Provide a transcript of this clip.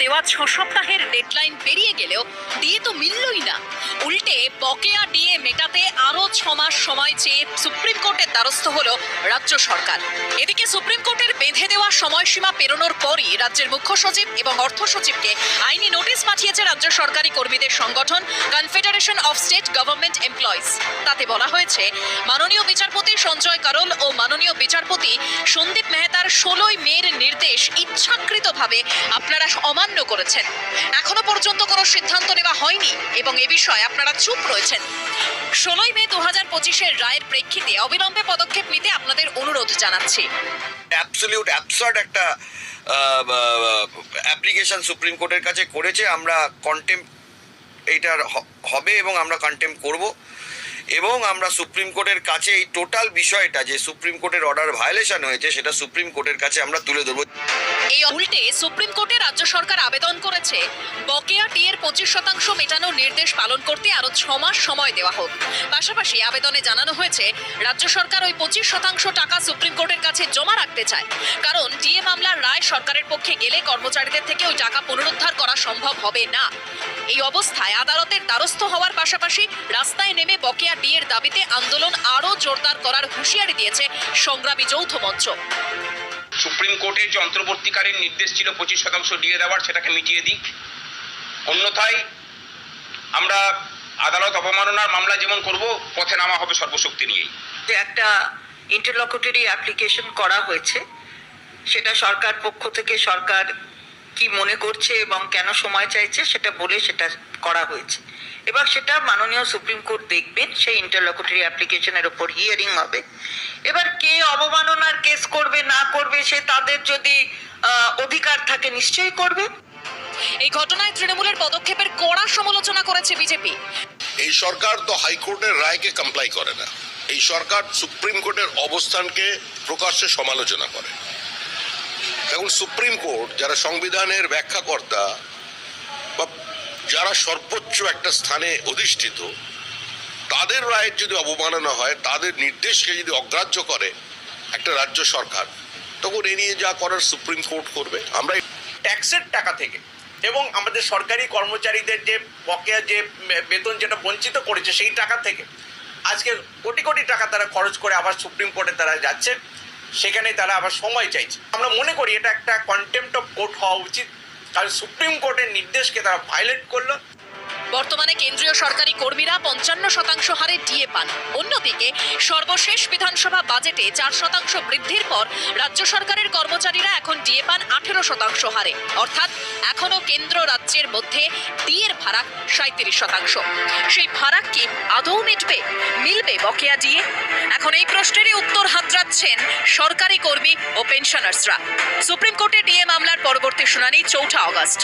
দেওয়া ছ সপ্তাহের ডেডলাইন পেরিয়ে গেলেও ডিএ তো মিললই না। উল্টে বকেয়া ডিএ মেটাতে ছ মাস সময় চেয়ে সুপ্রিম কোর্টের দ্বারস্থ হল রাজ্য সরকার। এদিকে সুপ্রিম কোর্টের বেঁধে দেওয়া সময়সীমা পেরোনোর পরই রাজ্যের মুখ্য সচিব এবং অর্থ সচিবকে আইনি নোটিশ পাঠিয়েছে রাজ্য সরকারি কর্মীদের সংগঠন confederation of state government employees তাতে বলা হয়েছে, মাননীয় বিচারপতি সঞ্জয় কারোল ও মাননীয় বিচারপতি সন্দীপ মেহতার ষোলোই মের নির্দেশ ইচ্ছাকৃতভাবে আপনারা অমান্য করেছেন। এখনও পর্যন্ত কোনো সিদ্ধান্ত নেওয়া হয়নি এবং এ বিষয়ে আপনারা চুপ রয়েছেন। ষোলোই মে দু হাজার পঁচিশের রায়ের প্রেক্ষিতে অবিলম্বে পদক্ষেপ নিতে আপনাদের অনুরোধ জানাচ্ছি। অ্যাবসলিউট অ্যাবসার্ড একটা অ্যাপ্লিকেশন সুপ্রিম কোর্টের কাছে করেছে। আমরা কন্টেম্প এইটার হবে এবং আমরা কন্টেম্প করব। এবং আমরা সুপ্রিম কোর্টের কাছে এই টোটাল বিষয়টা যে সুপ্রিম কোর্টের অর্ডার ভায়োলেশন হয়েছে, সেটা সুপ্রিম কোর্টের কাছে আমরা তুলে ধরবো। এই উল্টে সুপ্রিম কোর্টে রাজ্য সরকার আবেদন করেছে, বকেয়া টিএর পঁচিশ শতাংশ মেটানোর নির্দেশ পালন করতে আরও ছ মাস সময় দেওয়া হোক। পাশাপাশি আবেদনে জানানো হয়েছে, রাজ্য সরকার ওই পঁচিশ শতাংশ টাকা সুপ্রিম কোর্টের কাছে জমা রাখতে চায়। কারণ ডিএ মামলার রায় সরকারের পক্ষে গেলে কর্মচারীদের থেকে ওই টাকা পুনরুদ্ধার করা সম্ভব হবে না। এই অবস্থায় আদালতের দ্বারস্থ হওয়ার পাশাপাশি রাস্তায় নেমে বকেয়া ডিএর দাবিতে আন্দোলন আরও জোরদার করার হুঁশিয়ারি দিয়েছে সংগ্রামী যৌথ মঞ্চ। সুপ্রিম কোর্টের যে অন্তর্বর্তীকালীন নির্দেশ ছিল পঁচিশ শতাংশ দিয়ে দেওয়ার সেটাকে মিটিয়ে দিক অন্যথায় আমরা আদালত অবমাননার মামলা যেমন করব পথে নামা হবে সর্বশক্তি নিয়েই। যে একটা ইন্টারলকুটরি অ্যাপ্লিকেশন করা হয়েছে সেটা সরকার পক্ষ থেকে সরকার কি মনে করছে এবং কেন সময় চাইছে সেটা বলে সেটা করা হয়েছে। এবার সেটা মাননীয় সুপ্রিম কোর্ট দেখবেন সেই ইন্টারলকুটরি অ্যাপ্লিকেশনের ওপর হিয়ারিং হবে। এবার কে অবমাননার কেস করবে না করবে সে তাদের যদি আহ, অধিকার থাকে নিশ্চয়ই করবে। এই ঘটনায় তৃণমূলের পদক্ষেপের কড়া সমালোচনা করেছে বিজেপি। এই সরকার তো হাইকোর্টের রায়কে কমপ্লাই করে না। এই সরকার সুপ্রিম কোর্টের অবস্থানকে প্রকাশ্যে সমালোচনা করে। এখন সুপ্রিম কোর্ট যারা সংবিধানের ব্যাখ্যাকর্তা যারা সর্বোচ্চ একটা স্থানে অধিষ্ঠিত, তাদের রায়ের যদি অবমাননা হয়, তাদের নির্দেশকে যদি অগ্রাহ্য করে একটা রাজ্য সরকার, তখন এ নিয়ে যা করার সুপ্রিম কোর্ট করবে। আমরা ট্যাক্সের টাকা থেকে এবং আমাদের সরকারি কর্মচারীদের যে বকেয়া, যে বেতন যেটা বঞ্চিত করেছে, সেই টাকা থেকে আজকে কোটি কোটি টাকা তারা খরচ করে আবার সুপ্রিম কোর্টে তারা যাচ্ছে। সেখানে তারা আবার সময় চাইছে। আমরা মনে করি এটা একটা কন্টেম্প্ট অফ কোর্ট হওয়া উচিত। কারণ সুপ্রিম কোর্টের নির্দেশকে তারা ভায়োলেট করল। বর্তমানে কেন্দ্রীয় সরকারি কর্মীরা পঞ্চান্ন শতাংশ হারে ডিএ পান। অন্যদিকে, সর্বশেষ বিধানসভা বাজেটে চার শতাংশ বৃদ্ধির পর রাজ্য সরকারের কর্মচারীরা এখন ডিএ পান আঠেরো শতাংশ হারে। অর্থাৎ এখনও কেন্দ্র রাজ্যের মধ্যে ডিএর ভাড়া সাঁত্রিশ শতাংশ। সেই ভাড়া কি আদৌ মিটবে? মিলবে বকেয়া ডিএ? এখন এই প্রশ্নেরই উত্তর হাতড়াচ্ছেন সরকারি কর্মী ও পেনশনার্সরা। সুপ্রিম কোর্টে ডিএ মামলার পরবর্তী শুনানি চৌঠা অগস্ট।